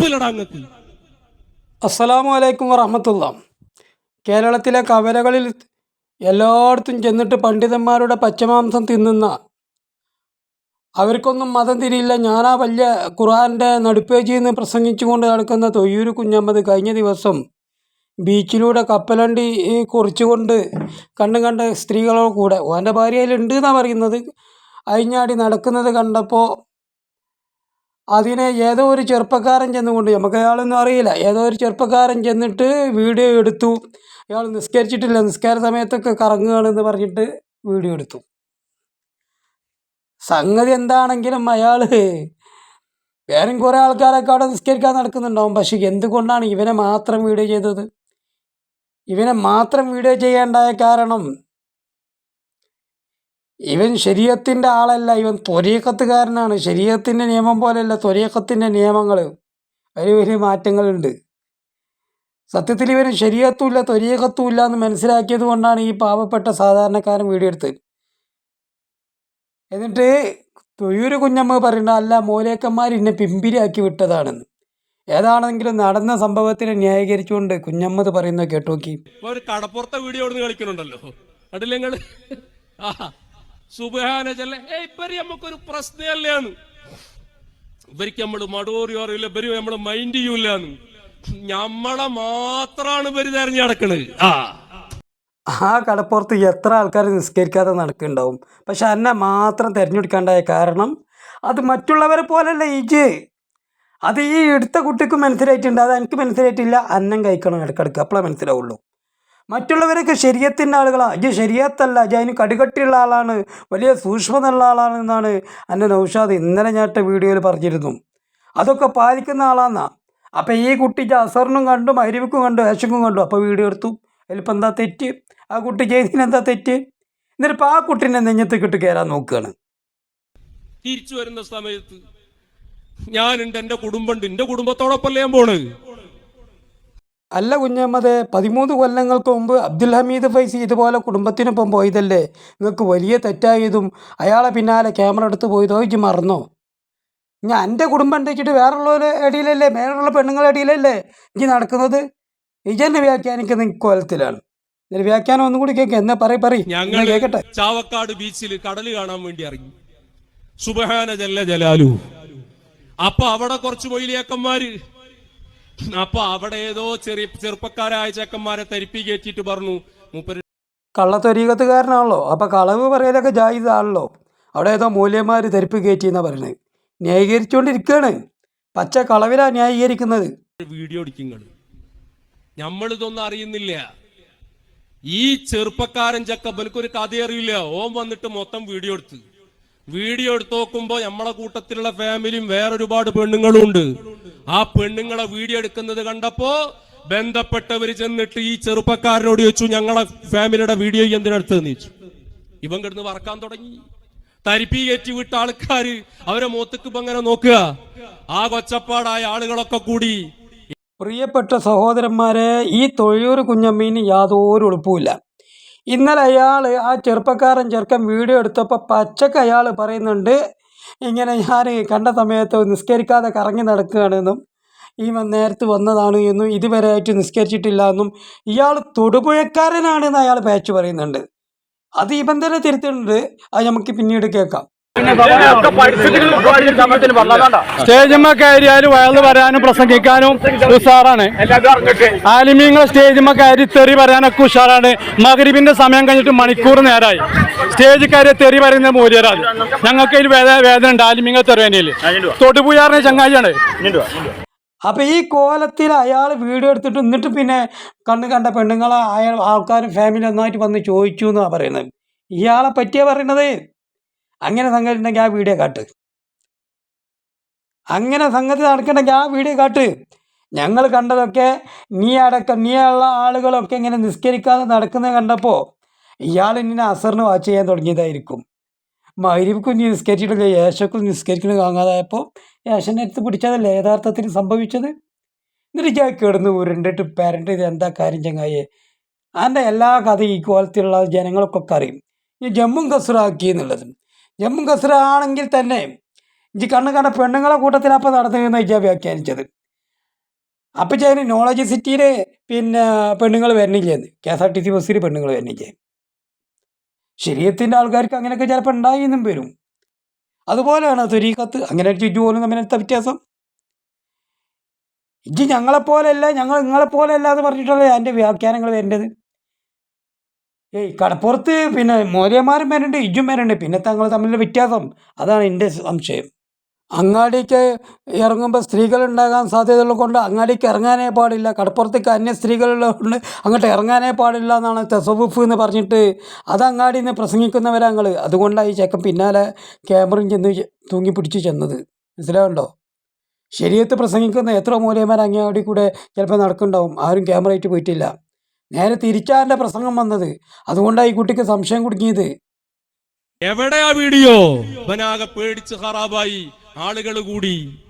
അടുപ്പിലടങ്ങക്ക് അസ്സലാമു അലൈക്കും വറഹമത്തുള്ള. കേരളത്തിലെ കവലകളിൽ എല്ലായിടത്തും ചെന്നിട്ട് പണ്ഡിതന്മാരുടെ പച്ചമാംസം തിന്നുന്ന അവർക്കൊന്നും മതം തിരിയില്ല. ഞാനാ വലിയ ഖുറാന്റെ നടുപ്പേജിൽ നിന്ന് പ്രസംഗിച്ചുകൊണ്ട് നടക്കുന്ന തൊയ്യൂര് കുഞ്ഞമ്മത് കഴിഞ്ഞ ദിവസം ബീച്ചിലൂടെ കപ്പലണ്ടി കുറിച്ചുകൊണ്ട് കണ്ടും കണ്ട് സ്ത്രീകളോട് കൂടെ ഓന്റെ ഭാര്യയിലുണ്ട് എന്നാണ് പറയുന്നത്? അയിഞ്ഞാടി നടക്കുന്നത് കണ്ടപ്പോൾ അതിനെ ഏതോ ഒരു ചെറുപ്പക്കാരൻ ചെന്നുകൊണ്ട് നമുക്ക് അയാളൊന്നും അറിയില്ല. ഏതോ ഒരു ചെറുപ്പക്കാരൻ ചെന്നിട്ട് വീഡിയോ എടുത്തു. അയാൾ നിസ്കരിച്ചിട്ടില്ല. നിസ്കാര സമയത്തൊക്കെ കറങ്ങുകയാണെന്ന് പറഞ്ഞിട്ട് വീഡിയോ എടുത്തു. സംഗതി എന്താണെങ്കിലും അയാൾ വേറെയും കുറേ ആൾക്കാരൊക്കെ അവിടെ നിസ്കരിക്കാൻ നടക്കുന്നുണ്ടാവും. പക്ഷെ എന്തുകൊണ്ടാണ് ഇവനെ മാത്രം വീഡിയോ ചെയ്തത്? ഇവനെ മാത്രം വീഡിയോ ചെയ്യേണ്ടായ കാരണം ഇവൻ ശരീരത്തിന്റെ ആളല്ല ഇവൻ ത്വരീക്കത്തുകാരനാണ് ശരീരത്തിന്റെ നിയമം പോലെയല്ല ത്വരീക്കത്തിന്റെ നിയമങ്ങൾ വലിയ വലിയ മാറ്റങ്ങളുണ്ട്. സത്യത്തിൽ ഇവന് ശരീരത്തുമില്ല ത്വരീക്കത്തുമില്ല എന്ന് മനസ്സിലാക്കിയത് കൊണ്ടാണ് ഈ പാവപ്പെട്ട സാധാരണക്കാരൻ വീഡിയോ എടുത്തത്. എന്നിട്ട് തൊയ്യൂര് കുഞ്ഞമ്മ പറയുന്ന അല്ല മൂലേക്കന്മാർ എന്നെ പിമ്പിരിയാക്കി വിട്ടതാണെന്ന്. ഏതാണെങ്കിലും നടന്ന സംഭവത്തിനെ ന്യായീകരിച്ചുകൊണ്ട് കുഞ്ഞമ്മത് പറയുന്നത് കേട്ടോക്കി. കടപ്പുറത്തെ വീഡിയോ കളിക്കുന്നുണ്ടല്ലോ. കണ്ടില്ലേ സുബഹാന ചെല്ല ഏ ഇവർ നമുക്കൊരു പ്രശ്നമല്ലേന്ന് ഇവർക്ക് നമ്മൾ മടൂറി അറിയില്ല ഇവർ നമ്മൾ മൈൻഡ് ചെയ്യൂലെന്ന്. ഞമ്മളെ മാത്രാണ് ഇവർ തെരഞ്ഞു നടക്കണത്. ആ. ആ കടപ്പുറത്ത് എത്ര ആൾക്കാർ നിസ്കരിക്കാതെ നടക്കുന്നുണ്ടാവും. പക്ഷെ എന്നെ മാത്രം തിരഞ്ഞെടുക്കാണ്ടായ കാരണം അത് മറ്റുള്ളവരെ പോലല്ല ഇജ് അത് ഈ എടുത്ത കുട്ടിക്ക് മനസ്സിലായിട്ടുണ്ട് അത് എനിക്ക് മനസ്സിലായിട്ടില്ല അന്നം കഴിക്കണം ഇടക്കിടക്ക് അപ്പോഴേ മനസ്സിലാവുള്ളൂ. മറ്റുള്ളവരൊക്കെ ശരീരത്തിന്റെ ആളുകളാണ് ഇജ് ശരീരത്തല്ല. ഇജ് അതിന് കടുകട്ടിയുള്ള ആളാണ്. വലിയ സൂക്ഷ്മതയുള്ള ആളാണ് എന്നാണ് എന്റെ നൗഷാദ് ഇന്നലെ ഞാൻ വീഡിയോയിൽ പറഞ്ഞിരുന്നു. അതൊക്കെ പാലിക്കുന്ന ആളാന്നാ. അപ്പം ഈ കുട്ടി അസറിനും കണ്ടു മരുവിക്കും കണ്ടു ഏഷക്കും കണ്ടു. അപ്പോൾ വീഡിയോ എടുത്തു. അതിലിപ്പോൾ എന്താ തെറ്റ്? ആ കുട്ടി ചെയ്തതിന് എന്താ തെറ്റ്? എന്നിട്ടിപ്പോൾ ആ കുട്ടീനെ നെഞ്ഞത്ത് കിട്ട് കയറാൻ നോക്കുകയാണ്. തിരിച്ചു വരുന്ന സമയത്ത് ഞാനുണ്ട് എന്റെ കുടുംബമുണ്ട്. എന്റെ കുടുംബത്തോടൊപ്പമല്ലേ ഞാൻ പോണത്? അല്ല കുഞ്ഞമ്മദേ പതിമൂന്ന് കൊല്ലങ്ങൾക്ക് മുമ്പ് അബ്ദുൽ ഹമീദ് ഫൈസി ഇതുപോലെ കുടുംബത്തിനൊപ്പം പോയതല്ലേ? നിങ്ങൾക്ക് വലിയ തെറ്റായതും അയാളെ പിന്നാലെ ക്യാമറ എടുത്ത് പോയതോ ഇജ്ജ് മറന്നോ? ഞാൻ എന്റെ കുടുംബം ഉണ്ടാക്കിയിട്ട് വേറുള്ളവരുടെ ഇടയിലല്ലേ മേലുള്ള പെണ്ണുങ്ങളുടെ ഇടയിലല്ലേ ഇജ്ജ് നടക്കുന്നത്? ഇജന്നെ വ്യാഖ്യാനിക്കുന്ന കോലത്തിലാണ്. ഇതിൽ വ്യാഖ്യാനം ഒന്നും കൂടി കേൾക്കുക എന്നാ പറയ് പറയ്. കേൾക്കട്ടെ ചാവക്കാട് ബീച്ചിൽ കടൽ കാണാൻ വേണ്ടി ഇറങ്ങി. സുബഹാന ജല്ല ജലാലു. അപ്പൊ അവിടെ കുറച്ച് മൊയിലിയാക്കന്മാര് അപ്പൊ അവിടെ ഏതോ ചെറിയ ചെറുപ്പക്കാരായ ചെക്കന്മാരെ തരിപ്പി കയറ്റിട്ട് പറഞ്ഞു മൂപ്പര് കള്ളത്തൊരീകത്തുകാരനാണല്ലോ. അപ്പൊ കളവ് പറയലൊക്കെ ജായിദാണല്ലോ അവിടെ ഏതോ മൂല്യന്മാർ തരിപ്പ് കയറ്റി എന്നാ പറയുന്നത് ന്യായീകരിച്ചുകൊണ്ടിരിക്കുകയാണ് പച്ച കളവിലാ ന്യായീകരിക്കുന്നത്. വീഡിയോ നമ്മൾ നമ്മളിതൊന്നും അറിയുന്നില്ല. ഈ ചെറുപ്പക്കാരൻ ചക്ക ഒരു കഥ അറിയില്ല ഓൻ വന്നിട്ട് മൊത്തം വീഡിയോ എടുത്ത്. വീഡിയോ എടുത്ത് നോക്കുമ്പോ നമ്മളെ കൂട്ടത്തിലുള്ള ഫാമിലിയും വേറെ ഒരുപാട് പെണ്ണുങ്ങളും ഉണ്ട് ആ പെണ്ണുങ്ങളെ വീഡിയോ എടുക്കുന്നത് കണ്ടപ്പോ ബന്ധപ്പെട്ടവര് ചെന്നിട്ട് ഈ ചെറുപ്പക്കാരനോട് ചോദിച്ചു ഞങ്ങളെ ഫാമിലിയുടെ വീഡിയോ എന്തിനടുത്ത് ചോദിച്ചു. ഇവൻ കിടന്ന് വറക്കാൻ തുടങ്ങി. തരിപ്പി കയറ്റി വിട്ട ആൾക്കാര് അവരെ മൂത്തക്ക് അങ്ങനെ നോക്കുക? ആ കൊച്ചപ്പാടായ ആളുകളൊക്കെ കൂടി. പ്രിയപ്പെട്ട സഹോദരന്മാരെ ഈ തൊഴിയൂർ കുഞ്ഞമ്മീന് യാതൊരു എളുപ്പമില്ല ഇന്നലെ അയാൾ ആ ചെറുപ്പക്കാരൻ ചെറുക്കൻ വീഡിയോ എടുത്തപ്പോൾ പച്ചക്ക് അയാൾ പറയുന്നുണ്ട് ഇങ്ങനെ ഞാൻ കണ്ട സമയത്ത് നിസ്കരിക്കാതെ കറങ്ങി നടക്കുകയാണെന്നും ഈ നേരത്ത് വന്നതാണ് എന്നും ഇതുവരെയായിട്ട് നിസ്കരിച്ചിട്ടില്ല എന്നും ഇയാൾ തൊടുപുഴക്കാരനാണെന്ന് അയാൾ പേച്ച് പറയുന്നുണ്ട്. അത് ഇവൻ തന്നെ തിരുത്തുന്നുണ്ട്. അത് നമുക്ക് പിന്നീട് കേൾക്കാം. സ്റ്റേജിമ്മ കയറിയാൽ വയൽ വരാനും പ്രസംഗിക്കാനും ഉഷാറാണ്. ആലിമീങ്ങൾ സ്റ്റേജിമ്മ കയറി തെറി പറയാനൊക്കെ ഉഷാറാണ്. മകരിബിന്റെ സമയം കഴിഞ്ഞിട്ട് മണിക്കൂർ നേരമായി സ്റ്റേജ് കയറി തെറി പറയുന്ന മൂല്യരാണ്. ഞങ്ങൾക്ക് ഇതിൽ വേദന വേദന ഉണ്ട്. ആലിമീങ്ങൾ തെറുവേനയിൽ. തൊടുപുയാറിന് ചങ്ങാതിയാണ് അപ്പോൾ ഈ കോലത്തിൽ അയാൾ വീഡിയോ എടുത്തിട്ട് എന്നിട്ട് പിന്നെ കണ്ണ് കണ്ട പെണ്ണുങ്ങളെ അയാൾ ആൾക്കാരും ഫാമിലി ഒന്നായിട്ട് വന്ന് ചോദിച്ചു എന്നാണ് പറയുന്നത്. ഇയാളെ പറ്റിയാ പറയണത്? അങ്ങനെ സംഗതി ഉണ്ടെങ്കിൽ ആ വീഡിയോ കാട്ട്. അങ്ങനെ സംഗതി നടക്കണമെങ്കിൽ ആ വീഡിയോ കാട്ട്. ഞങ്ങൾ കണ്ടതൊക്കെ നീ അടക്കം നീ ഉള്ള ആളുകളൊക്കെ ഇങ്ങനെ നിസ്കരിക്കാതെ നടക്കുന്നത് കണ്ടപ്പോൾ ഇയാൾ ഇങ്ങനെ അസറിന് വാച്ച് ചെയ്യാൻ തുടങ്ങിയതായിരിക്കും. മൈരിവിക്കും നീ നിസ്കരിച്ചിട്ടില്ല യേശക്കും നിസ്കരിക്കുന്നത് കാണാതായപ്പോൾ യേശന്റെ അടുത്ത് പിടിച്ചതല്ലേ? യഥാർത്ഥത്തിൽ സംഭവിച്ചത്? എന്നിട്ട് ഞാൻ കിടന്ന് ഉരുണ്ടിട്ട് പാരന്റ് ഇത് എന്താ കാര്യം ചങ്ങായി? അതിന്റെ എല്ലാ കഥയും ഈ കോലത്തിലുള്ള ജനങ്ങൾക്കൊക്കെ അറിയും. ഈ ജമ്മും കസുറാക്കി എന്നുള്ളത് ജമ്മും കസുറ ആണെങ്കിൽ തന്നെ ഇഞ്ചി കണ്ണ് കണ്ട പെണ്ണുങ്ങളെ കൂട്ടത്തിലപ്പം നടന്നതെന്ന് ഞാൻ വ്യാഖ്യാനിച്ചത്. അപ്പം ഞാൻ നോളജ് സിറ്റിയിൽ പിന്നെ പെണ്ണുങ്ങൾ വരണില്ലേന്ന് K S R T C ബസ്സിൽ പെണ്ണുങ്ങൾ വരണില്ലേ? ശരീരത്തിന്റെ ആൾക്കാർക്ക് അങ്ങനെയൊക്കെ ചിലപ്പോൾ ഉണ്ടായി എന്നും വരും. അതുപോലെയാണ് തുരീക്കത്ത് അങ്ങനെ ചുറ്റു പോലും തമ്മിലത്തെ വ്യത്യാസം. ഇജ്ജ് ഞങ്ങളെപ്പോലെയല്ല ഞങ്ങൾ നിങ്ങളെപ്പോലെയല്ല എന്ന് പറഞ്ഞിട്ടല്ലേ എന്റെ വ്യാഖ്യാനങ്ങൾ വരേണ്ടത്. ഏയ് കടപ്പുറത്ത് പിന്നെ മോര്യന്മാരും വരണ്ട് ഇജും വരണ്ട് പിന്നെ തങ്ങൾ തമ്മിലുള്ള വ്യത്യാസം. അതാണ് എന്റെ സംശയം. അങ്ങാടിക്ക് ഇറങ്ങുമ്പോൾ സ്ത്രീകൾ ഉണ്ടാകാൻ സാധ്യതയുള്ള കൊണ്ട് അങ്ങാടിക്ക് ഇറങ്ങാനേ പാടില്ല. കടപ്പുറത്തേക്ക് അന്യ സ്ത്രീകളുള്ളതുകൊണ്ട് അങ്ങോട്ട് ഇറങ്ങാനേ പാടില്ല എന്നാണ് തെസവുഫ് എന്ന് പറഞ്ഞിട്ട് അത് അങ്ങാടിയിൽ നിന്ന് പ്രസംഗിക്കുന്നവരാ ഞങ്ങൾ അതുകൊണ്ടാണ് ഈ ചെക്കൻ പിന്നാലെ ക്യാമറയും ചെന്ന് തൂങ്ങി പിടിച്ച് ചെന്നത്. മനസ്സിലാവുണ്ടോ ശരീരത്ത് പ്രസംഗിക്കുന്ന എത്ര മൂലയന്മാർ അങ്ങാടി കൂടെ ചിലപ്പോൾ നടക്കുന്നുണ്ടാവും. ആരും ക്യാമറ ആയിട്ട് പോയിട്ടില്ല. നേരെ തിരിച്ചാറിന്റെ പ്രസംഗം വന്നത്. അതുകൊണ്ടാണ് ഈ കുട്ടിക്ക് സംശയം കുടുങ്ങിയത്. എവിടെയാ വീഡിയോ? ഇവനാകെ പേടിച്ച് ഹറാബായി ആളുകൾ കൂടി.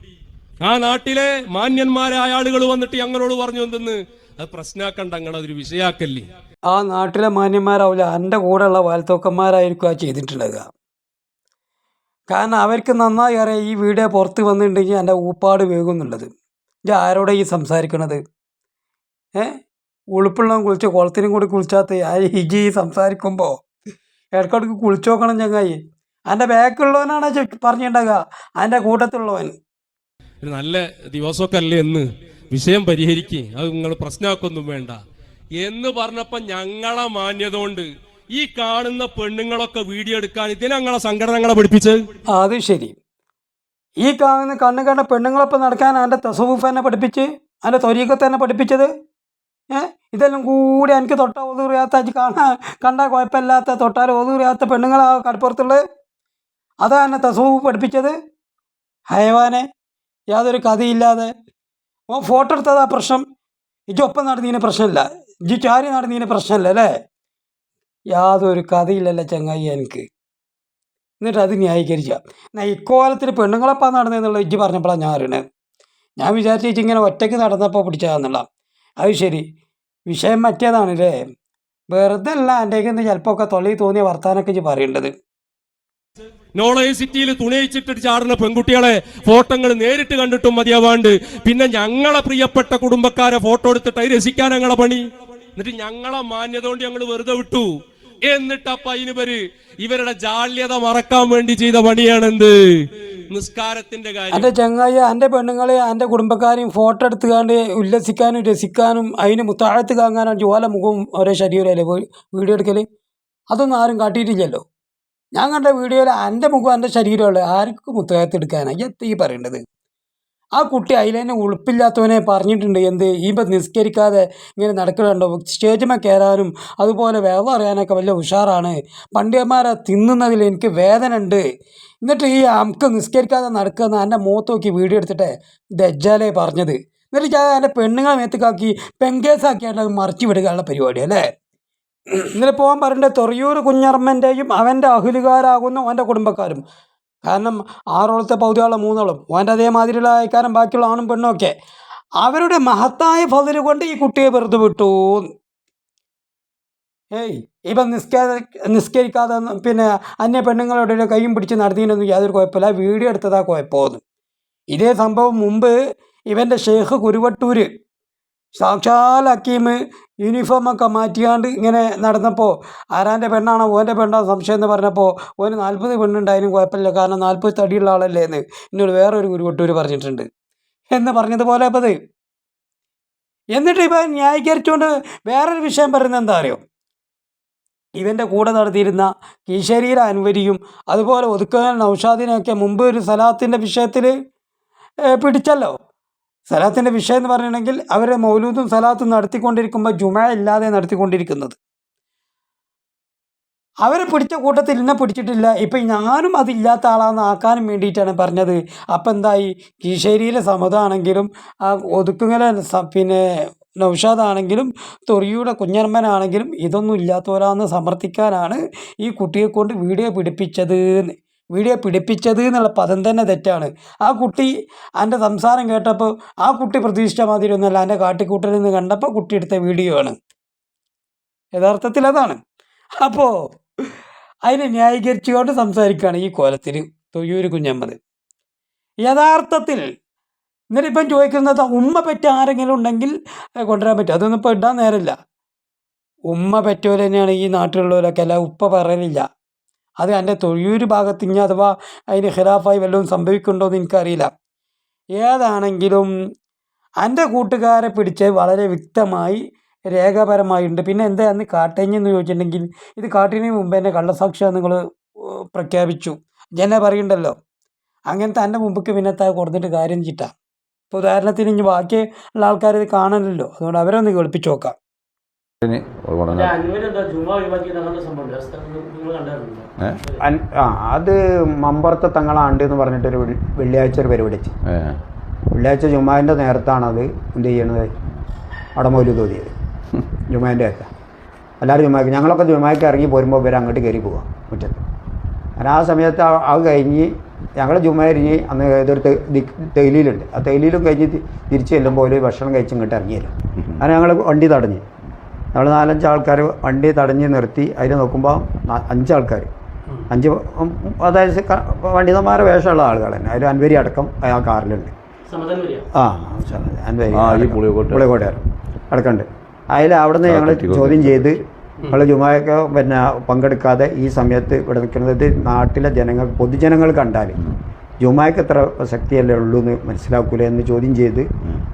ആ നാട്ടിലെ മാന്യന്മാരായ ആളുകൾ വന്നിട്ട് ഞങ്ങളോട് പറഞ്ഞു എന്തെന്ന്? അത് പ്രശ്നാക്കണ്ട അങ്ങനൊരു അതൊരു വിഷയാക്കല്ലേ. ആ നാട്ടിലെ മാന്യന്മാരാവില്ല എന്റെ കൂടെയുള്ള വാൽത്തോക്കന്മാരായിരിക്കും ആ ചെയ്തിട്ടുള്ളത് കാരണം അവർക്ക് നന്നായി അറിയാം ഈ വീഡിയോ പുറത്ത് വന്നിട്ടുണ്ടെങ്കിൽ എന്റെ ഊപ്പാട് വേകുന്നുള്ളത് ഇത് ആരോടെ ഈ സംസാരിക്കണത്? ഏ? ഉളുപ്പുള്ളവൻ കുളിച്ച് കുളത്തിനും കൂടി കുളിച്ചാത്ത ആ ഇജി സംസാരിക്കുമ്പോൾ ഇടയ്ക്കിടയ്ക്ക് കുളിച്ചു നോക്കണം ചങ്ങായി അതിന്റെ ബാക്കിലുള്ളവനാണ് പറഞ്ഞിട്ടുണ്ടാകുക അതിന്റെ കൂട്ടത്തിലുള്ളവൻ. ഒരു നല്ല ദിവസമൊക്കെ അല്ലേ എന്ന് വിഷയം പരിഹരിക്കുക അത് നിങ്ങൾ പ്രശ്നമാക്കൊന്നും വേണ്ട. എന്ന് പറഞ്ഞപ്പോൾ ഞങ്ങളെ മാന്യത കൊണ്ട് ഈ കാണുന്ന പെണ്ണുങ്ങളൊക്കെ വീഡിയോ എടുക്കാൻ ഇതിനെ ഞങ്ങളെ സംഘടന ഞങ്ങളെ പഠിപ്പിച്ചത്? അത് ശരി. ഈ കാണുന്ന കണ്ണു കണ്ട പെണ്ണുങ്ങളൊപ്പം നടക്കാൻ അവന്റെ തസവൂഫ് തന്നെ പഠിപ്പിച്ച്? അവന്റെ തൊരീക്കത്ത് തന്നെ പഠിപ്പിച്ചത്? ഇതെല്ലാം കൂടി എനിക്ക് തൊട്ട ഒതുറിയാത്ത കാണാൻ കണ്ടാൽ കുഴപ്പമില്ലാത്ത തൊട്ടാൽ ഒതുറിയാത്ത പെണ്ണുങ്ങളാ കടപ്പുറത്തുള്ളത് അതാ എന്നെ തസവുഫ് പഠിപ്പിച്ചത്. ഹയവാനെ യാതൊരു കഥയില്ലാതെ. ഓ ഫോട്ടോ എടുത്തതാ പ്രശ്നം. ഇജൊപ്പം നടന്നതിന് പ്രശ്നമില്ല. ഇജി ചാരി നടന്നതിന് പ്രശ്നമില്ല അല്ലേ? യാതൊരു കഥയില്ലല്ലേ ചങ്ങായി എനിക്ക്. എന്നിട്ട് അത് ന്യായീകരിക്കാം എന്നാൽ ഇക്കോലത്തിൽ പെണ്ണുങ്ങളെപ്പാ നടന്നതെന്നുള്ള ഇജ്ജ് പറഞ്ഞപ്പോഴാണ് ഞാൻ അറിയണത് ഞാൻ വിചാരിച്ചു ഇങ്ങനെ ഒറ്റയ്ക്ക് നടന്നപ്പോൾ പിടിച്ചതാന്നുള്ള അത് ശരി. വിഷയം മറ്റേതാണല്ലേ? വെറുതെ അല്ല എന്റെ ചിലപ്പോൾ ഒക്കെ തൊള്ളി തോന്നിയ വർത്താനൊക്കെ പറയേണ്ടത്. നോളജ് സിറ്റിയിൽ തുണിയിച്ചിട്ടിട്ട് ചാടുന്ന പെൺകുട്ടികളെ ഫോട്ടോകൾ നേരിട്ട് കണ്ടിട്ടും മതിയാവാണ്ട്. പിന്നെ ഞങ്ങളെ പ്രിയപ്പെട്ട കുടുംബക്കാരെ ഫോട്ടോ എടുത്തിട്ട് രസിക്കാൻ ഞങ്ങളെ പണി. എന്നിട്ട് ഞങ്ങളെ മാന്യത കൊണ്ട് ഞങ്ങൾ വെറുതെ വിട്ടു. എന്നിട്ട് അപ്പൊ അതിനുപരി ഇവരുടെ ജാള്യത മറക്കാൻ വേണ്ടി ചെയ്ത പണിയാണെന്ത്? നിസ്കാരത്തിന്റെ കാര്യം. എന്റെ ചങ്ങായി എന്റെ പെണ്ണുങ്ങളെ എന്റെ കുടുംബക്കാരെയും ഫോട്ടോ എടുത്തുകാണ്ട് ഉല്ലസിക്കാനും രസിക്കാനും അതിന് മുത്താഴത്ത് കാങ്ങാനും ജോല മുഖവും ഒരേ ശരീരമല്ലേ വീഡിയോ എടുക്കൽ? അതൊന്നും ആരും കാട്ടിയിട്ടില്ലല്ലോ. ഞാൻ കണ്ട വീഡിയോയിൽ എന്റെ മുഖം എന്റെ ശരീരമുള്ള ആർക്കും മുത്താഴത്ത് എടുക്കാനാണ് എത്തി പറയേണ്ടത്? ആ കുട്ടി അതിൽ തന്നെ ഉളുപ്പില്ലാത്തവനെ പറഞ്ഞിട്ടുണ്ട്. എന്ത്? ഇപ്പം നിസ്കരിക്കാതെ ഇങ്ങനെ നടക്കണുണ്ടോ? സ്റ്റേജിമേ കയറാനും അതുപോലെ വെള്ളം അറിയാനൊക്കെ വലിയ ഉഷാറാണ്. പണ്ടിയന്മാരെ തിന്നുന്നതിൽ എനിക്ക് വേദന ഉണ്ട് എന്നിട്ട് ഈ അമുക്ക് നിസ്കരിക്കാതെ നടക്കുന്ന എന്റെ മുഖത്ത് നോക്കി വീഡിയോ എടുത്തിട്ട് ദജ്ജാലേ പറഞ്ഞത്. എന്നിട്ട് ഞാൻ എന്റെ പെണ്ണുങ്ങളെ മേത്തക്കാക്കി പെങ്കേസാക്കിയാണ്ട് അത് മറിച്ച് വിടുകയുള്ള പരിപാടി അല്ലേ? ഇന്നലെ പോകാൻ പറഞ്ഞിട്ട് തൊറിയൂർ കുഞ്ഞർമ്മന്റെയും അവന്റെ അഹിലുകാരാകുന്ന അവന്റെ കുടുംബക്കാരും കാരണം ആറോളത്തെ പൗതിയോളം മൂന്നോളം. ഓന്റെ അതേമാതിരിയുള്ള അയക്കാരൻ ബാക്കിയുള്ള ആണും പെണ്ണും ഒക്കെ. അവരുടെ മഹത്തായ ഫതിൽ കൊണ്ട് ഈ കുട്ടിയെ വെറുതെ വിട്ടു. ഏയ് ഇപ്പം നിസ്കാര നിസ്കരിക്കാതെ പിന്നെ അന്യ പെണ്ണുങ്ങളുടെ കൈയും പിടിച്ച് നടത്തിയതിനൊന്നും യാതൊരു കുഴപ്പമില്ല. വീഡിയോ എടുത്തതാ കുഴപ്പമെന്ന് ഇതേ സംഭവം മുമ്പ് ഇവന്റെ ഷെയ്ഖ് കുരുവട്ടൂര് സാക്ഷാൽ ഹക്കീം യൂണിഫോമൊക്കെ മാറ്റിയാണ്ട് ഇങ്ങനെ നടന്നപ്പോൾ ആരാന്റെ പെണ്ണാണോ ഓന്റെ പെണ്ണാണോ സംശയം എന്ന് പറഞ്ഞപ്പോൾ ഓന് നാൽപ്പത് പെണ്ണുണ്ടായാലും കുഴപ്പമില്ല. കാരണം നാൽപ്പത് തടിയുള്ള ആളല്ലേ എന്ന് എന്നോട് വേറൊരു ഗുരുവട്ടൂർ പറഞ്ഞിട്ടുണ്ട്. എന്ന് പറഞ്ഞതുപോലെ അപ്പോൾ അത് എന്നിട്ട് ഇപ്പം ന്യായീകരിച്ചുകൊണ്ട് വേറൊരു വിഷയം പറയുന്നത് എന്താ അറിയോ? ഇവന്റെ കൂടെ നടത്തിയിരുന്ന കീശരീര അൻവരിയും അതുപോലെ ഒതുക്കൽ നൗഷാദിനെയൊക്കെ മുമ്പ് ഒരു സലാത്തിന്റെ വിഷയത്തിൽ പിടിച്ചല്ലോ. സലാത്തിന്റെ വിഷയം എന്ന് പറയുകയാണെങ്കിൽ അവർ മൗലൂദും സലാത്തും നടത്തിക്കൊണ്ടിരിക്കുമ്പോൾ ജുമ ഇല്ലാതെ നടത്തിക്കൊണ്ടിരിക്കുന്നത്. അവരെ പിടിച്ച കൂട്ടത്തിൽ എന്നെ പിടിച്ചിട്ടില്ല. ഇപ്പം ഞാനും അതില്ലാത്ത ആളാണെന്ന് ആക്കാനും വേണ്ടിയിട്ടാണ് പറഞ്ഞത്. അപ്പം എന്തായി? കീശേരിയിലെ സമതാണെങ്കിലും ആ ഒതുക്കുങ്ങലെ പിന്നെ നൗഷാദാണെങ്കിലും തൊറിയുടെ കുഞ്ഞമ്മനാണെങ്കിലും ഇതൊന്നും ഇല്ലാത്തവരാന്ന് സമർത്ഥിക്കാനാണ് ഈ കുട്ടിയെ കൊണ്ട് വീഡിയോ പിടിപ്പിച്ചത്. വീഡിയോ പിടിപ്പിച്ചത് എന്നുള്ള പദം തന്നെ തെറ്റാണ്. ആ കുട്ടി എന്റെ സംസാരം കേട്ടപ്പോൾ ആ കുട്ടി പ്രതീക്ഷിച്ച മാതിരി ഒന്നുമല്ല എന്റെ കാട്ടിക്കൂട്ടലിൽ നിന്ന് കണ്ടപ്പോൾ കുട്ടി എടുത്ത വീഡിയോ ആണ്. യഥാർത്ഥത്തിൽ അതാണ്. അപ്പോൾ അതിനെ ന്യായീകരിച്ചുകൊണ്ട് സംസാരിക്കുകയാണ് ഈ കോലത്തിൽ തൊയ്യൂര് കുഞ്ഞമ്മത് യഥാർത്ഥത്തിൽ എന്നിട്ട് ഇപ്പം ചോദിക്കുന്നത് ഉമ്മ പറ്റ ആരെങ്കിലും ഉണ്ടെങ്കിൽ കൊണ്ടുവരാൻ പറ്റും. അതൊന്നും ഇപ്പോൾ ഇടാൻ നേരമില്ല. ഉമ്മ പറ്റോലെ തന്നെയാണ് ഈ നാട്ടിലുള്ളവരൊക്കെ. അല്ല ഉപ്പ പറയലില്ല. അത് എന്റെ തൊഴിയൂർ ഭാഗത്ത് ഇനി അഥവാ അതിന് ഖിലാഫായി വല്ലതും സംഭവിക്കുന്നുണ്ടോ എന്ന് എനിക്കറിയില്ല. ഏതാണെങ്കിലും എന്റെ കൂട്ടുകാരെ പിടിച്ച് വളരെ വ്യക്തമായി രേഖാപരമായിട്ടുണ്ട്. പിന്നെ എന്താ അന്ന് കാട്ടഞ്ഞെന്ന് ചോദിച്ചിട്ടുണ്ടെങ്കിൽ ഇത് കാട്ടിന് മുമ്പ് തന്നെ കള്ളസാക്ഷ്യം നിങ്ങൾ പ്രഖ്യാപിച്ചു. ജന പറയണ്ടല്ലോ? അങ്ങനത്തെ എന്റെ മുമ്പക്ക് പിന്നെ കൊടുത്തിട്ട് കാര്യം ചിട്ട ഇപ്പോൾ ഉദാഹരണത്തിന് ഇനി ബാക്കിയുള്ള ആൾക്കാർ ഇത് കാണണമല്ലോ അതുകൊണ്ട് അവരെ ഒന്ന് കേൾപ്പിച്ച് നോക്കാം. അത് മമ്പറത്തെ തങ്ങളാണ്ട് എന്ന് പറഞ്ഞിട്ടൊരു വെള്ളി- വെള്ളിയാഴ്ച ഒരു പരിപാടി വെച്ച്. വെള്ളിയാഴ്ച ജുമാന്റെ നേരത്താണ് അത് എന്ത് ചെയ്യണത്? അവിടെ മൗലി തോന്നിയത് ജുമാന്റെ നേരത്തെ. എല്ലാവരും ജുമാക്ക് ഞങ്ങളൊക്കെ ജുമാക്ക് ഇറങ്ങി പോരുമ്പോൾ ഇവർ അങ്ങോട്ട് കയറി പോവാം മുറ്റത്ത്. അങ്ങനെ ആ സമയത്ത് അത് കഴിഞ്ഞ് ഞങ്ങൾ ജുമ ഇറങ്ങി അന്ന് ഏതൊരു തെ- ആ തേയിലയിലും കഴിഞ്ഞ് തിരിച്ചു തിരിച്ച് ചെല്ലുമ്പോൾ ഒരു ഭക്ഷണം കഴിച്ച് ഇങ്ങോട്ട് ഇറങ്ങിയല്ലോ. അങ്ങനെ ഞങ്ങൾ വണ്ടി തടഞ്ഞ്. ഞങ്ങൾ നാലഞ്ച് ആൾക്കാർ വണ്ടി തടഞ്ഞ് നിർത്തി അതിൽ നോക്കുമ്പോൾ അഞ്ചാൾക്കാർ അഞ്ച് ആൾക്കാർ അഞ്ച് അതായത് വണ്ടിതന്മാരെ വേഷമുള്ള ആളുകൾ തന്നെ. അതിൽ അൻവരി അടക്കം ആ കാറിലുണ്ട്. ആ അൻവരി ആ, ഈ അടക്കം. പുളിയക്കോട്ടെ. പുളിയക്കോട്ടുകാർ അടക്കമുണ്ട് അതിൽ അവിടുന്ന് നിന്ന് ഞങ്ങൾ ചോദ്യം ചെയ്ത് നമ്മൾ ജുമായൊക്കെ പിന്നെ പങ്കെടുക്കാതെ ഈ സമയത്ത് ഇവിടെ നിൽക്കുന്നത് നാട്ടിലെ ജനങ്ങൾ പൊതുജനങ്ങൾ കണ്ടാൽ ജുമായ്ക്ക് എത്ര ശക്തിയല്ലേ ഉള്ളൂ എന്ന് മനസ്സിലാക്കൂലേ എന്ന് ചോദ്യം ചെയ്ത്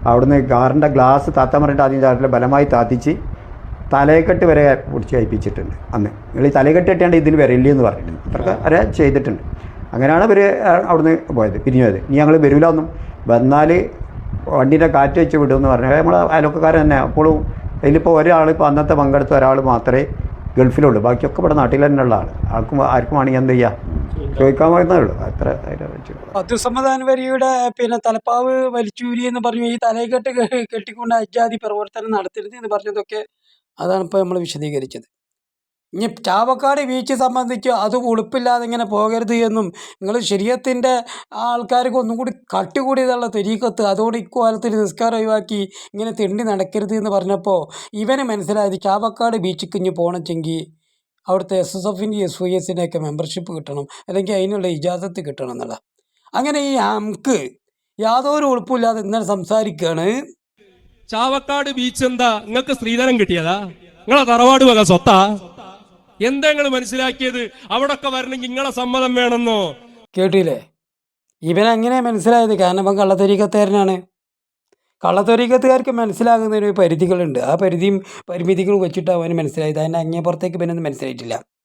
അവിടുന്ന് കാറിന്റെ ഗ്ലാസ് താത്താൻ പറഞ്ഞിട്ട് ആദ്യം ചാട്ടിൽ ബലമായി താത്തിച്ച് തലയെക്കെട്ട് വരെ പിടിച്ച് കഴിപ്പിച്ചിട്ടുണ്ട്. അന്ന് നിങ്ങൾ ഈ തലയെക്കെട്ട് കെട്ടിയാണ്ട് ഇതിന് വരില്ല എന്ന് പറഞ്ഞിട്ടുണ്ട്. അത്രയ്ക്ക് വരെ ചെയ്തിട്ടുണ്ട്. അങ്ങനെയാണ് ഇവർ അവിടുന്ന് പോയത് പിരിഞ്ഞു പോയത് ഇനി ഞങ്ങൾ വരില്ല ഒന്നും വന്നാൽ വണ്ടീന്റെ കാറ്റ് വെച്ച് വിടുമെന്ന് പറഞ്ഞു. നമ്മൾ അയൽവക്കക്കാരൻ തന്നെ. അപ്പോഴും ഇതിലിപ്പോൾ ഒരാൾ ഇപ്പോൾ അന്നത്തെ പങ്കെടുത്ത ഒരാൾ മാത്രമേ ഗൾഫിലുള്ളൂ. ബാക്കിയൊക്കെ ഇവിടെ നാട്ടിൽ തന്നെ ഉള്ള ആൾ ആർക്കും ആർക്കും വേണമെങ്കിൽ എന്ത് ചെയ്യാം? ചോദിക്കാൻ പറയുന്നേ ഉള്ളൂ. അത്ര അബ്ദുസമ്മദാൻ വരിയുടെ പിന്നെ തലപ്പാവ് വലിച്ചൂരി എന്ന് പറഞ്ഞു ഈ തലയെക്കെട്ട് കെട്ടിക്കൊണ്ട് അജാതി പ്രവർത്തനം നടത്തരുത് എന്ന് പറഞ്ഞതൊക്കെ അതാണ് ഇപ്പോൾ നമ്മൾ വിശദീകരിച്ചത്. ഇനി ചാവക്കാട് ബീച്ച് സംബന്ധിച്ച് അത് ഉളുപ്പില്ലാതെ ഇങ്ങനെ പോകരുത് എന്നും നിങ്ങൾ ശരീരത്തിന്റെ ആൾക്കാർക്ക് ഒന്നും കൂടി കട്ടി കട്ടുകൂടിയതുള്ള തെരീക്കത്ത് അതോടെ ഇക്കാലത്തിൽ നിസ്കാരം ഒഴിവാക്കി ഇങ്ങനെ തിണ്ടി നടക്കരുത് എന്ന് പറഞ്ഞപ്പോൾ ഇവന് മനസ്സിലായത് ചാവക്കാട് ബീച്ചിക്ക് ഇനി പോകണമെങ്കിൽ അവിടുത്തെ എസ് എസ് എഫിന്റെ എസ് വൈ എസിന്റെ ഒക്കെ മെമ്പർഷിപ്പ് കിട്ടണം. അല്ലെങ്കിൽ അതിനുള്ള ഇജാസത്ത് കിട്ടണം എന്നുള്ള അങ്ങനെ ഈ നമുക്ക് യാതൊരു ഉളുപ്പില്ലാതെ ഇന്നലെ സംസാരിക്കുകയാണ് ചാവക്കാട് ബീച്ച് എന്താ? നിങ്ങൾക്ക് സ്ത്രീധനം കിട്ടിയതാ? നിങ്ങളെ തറവാട് വക സ്വത്താ? എന്താ നിങ്ങൾ മനസ്സിലാക്കിയത്? അവിടൊക്കെ വരണമെങ്കിൽ നിങ്ങളെ സമ്മതം വേണമെന്നോ? കേട്ടില്ലേ? ഇവനെങ്ങനെ മനസ്സിലായത്? കാരണം ഇപ്പം കള്ളത്തൊരീക്കത്തുകാരനാണ്. കള്ളത്തൊരീക്കത്തുകാർക്ക് മനസ്സിലാകുന്നതിന് പരിധികളുണ്ട്. ആ പരിധിയും പരിമിതികളും വെച്ചിട്ട് അവന് മനസ്സിലായത്. അതിന്റെ അങ്ങേപ്പുറത്തേക്ക് ഇവനൊന്നും മനസ്സിലായിട്ടില്ല.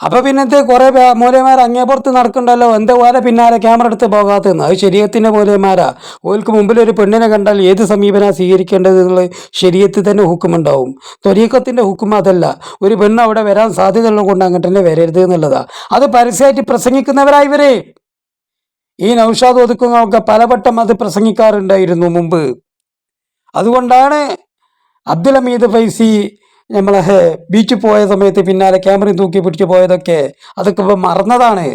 അപ്പോൾ പിന്നത്തെ കുറേ മൂലയന്മാർ അങ്ങേപ്പുറത്ത് നടക്കണ്ടല്ലോ? എന്താ പോലെ പിന്നാലെ ക്യാമറ എടുത്ത് പോകാത്തതെന്ന്? അത് ശരീരത്തിന്റെ മൂലയന്മാരാ ഓൽക്ക് മുമ്പിൽ ഒരു പെണ്ണിനെ കണ്ടാൽ ഏത് സമീപന സ്വീകരിക്കേണ്ടത് എന്നുള്ള ശരീരത്തിൽ തന്നെ ഹുക്കുമുണ്ടാവും. ത്വരീക്കത്തിന്റെ ഹുക്കും അതല്ല. ഒരു പെണ്ണ് അവിടെ വരാൻ സാധ്യതയുള്ളത് കൊണ്ട് അങ്ങോട്ട് തന്നെ വരരുത് എന്നുള്ളതാ. അത് പരസ്യമായിട്ട് പ്രസംഗിക്കുന്നവരാ ഇവരെ. ഈ നൗഷാദ് ഒതുക്കുന്നതൊക്കെ പലവട്ടം അത് പ്രസംഗിക്കാറുണ്ടായിരുന്നു മുമ്പ്. അതുകൊണ്ടാണ് അബ്ദുൽ ഹമീദ് ഫൈസി നമ്മളെ ബീച്ചിൽ പോയ സമയത്ത് പിന്നാലെ ക്യാമറയും തൂക്കി പിടിച്ച് പോയതൊക്കെ അതൊക്കെ മറന്നതാണ്.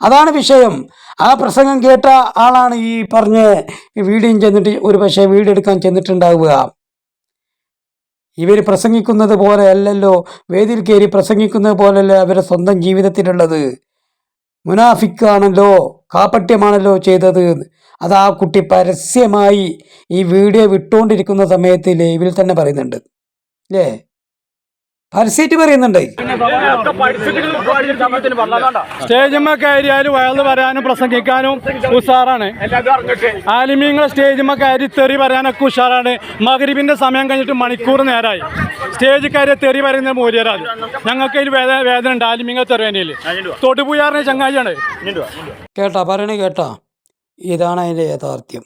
അതാണ് വിഷയം. ആ പ്രസംഗം കേട്ട ആളാണ് ഈ പറഞ്ഞ് വീടിയും ചെന്നിട്ട് ഒരു പക്ഷേ വീടെടുക്കാൻ ചെന്നിട്ടുണ്ടാവുക. ഇവർ പ്രസംഗിക്കുന്നത് പോലെ അല്ലല്ലോ. വേദിയിൽ കയറി പ്രസംഗിക്കുന്നത് പോലല്ലോ അവരുടെ സ്വന്തം ജീവിതത്തിലുള്ളത്. മുനാഫിക്കാണല്ലോ കാപ്പട്യമാണല്ലോ ചെയ്തത്. അത് ആ കുട്ടി പരസ്യമായി ഈ വീഡിയോ വിട്ടുകൊണ്ടിരിക്കുന്ന സമയത്ത് ലൈവിൽ തന്നെ പറയുന്നുണ്ട്. അല്ലേ പരസ്യമായിട്ട് പറയുന്നുണ്ട്. സ്റ്റേജിന്മ കയറിയാൽ വയൽ വരാനും പ്രസംഗിക്കാനും ഉഷാറാണ്. ആലിമീങ്ങളെ സ്റ്റേജിന്മ കയറി തെറി പറയാനൊക്കെ ഉഷാറാണ്. മകരിബിന്റെ സമയം കഴിഞ്ഞിട്ട് മണിക്കൂർ നേരമായി സ്റ്റേജ് കയറി തെറി പറയുന്ന മൂല്യരാണ്. ഞങ്ങൾക്ക് അതിൽ വേദന വേദന ഉണ്ട് ആലിമീങ്ങൾ തെറിയനിൽ തൊടുപുയാറിന് ചങ്ങാതിയാണ് കേട്ടാ പറയണേ കേട്ടാ. ഇതാണ് അതിന്റെ യാഥാർത്ഥ്യം.